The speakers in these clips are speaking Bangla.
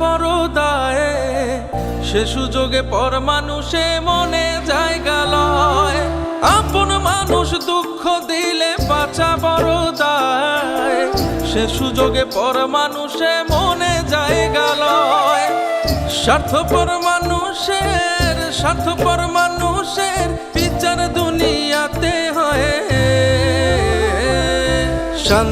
বড় সে সুযোগে পর মানুষে মনে জায়গা লয়। আপন মানুষ দুঃখ দিলে বাঁচা বড় দায় সে সুযোগে পর মানুষে মনে জায়গা লয়। স্বার্থপর মানুষের স্বার্থপর মানুষের বিচার দু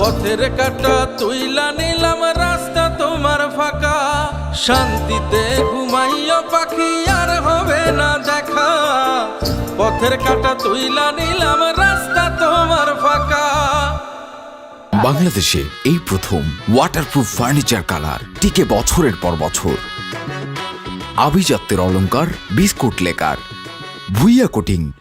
পথের কাটা তুইলা নিলাম, রাস্তা তোমার ফাঁকা। শান্তিতে ঘুমাইও পাখি, আর হবে না দেখা। পথের কাটা তুইলা নিলাম, রাস্তা তোমার ফাঁকা। বাংলাদেশে এই প্রথম ওয়াটারপ্রুফ ফার্নিচার কালার টিকে বছরের পর বছর। আভিজাত্যের অলংকার, বিস্কুট লেকার। ভুইয়া কোটিং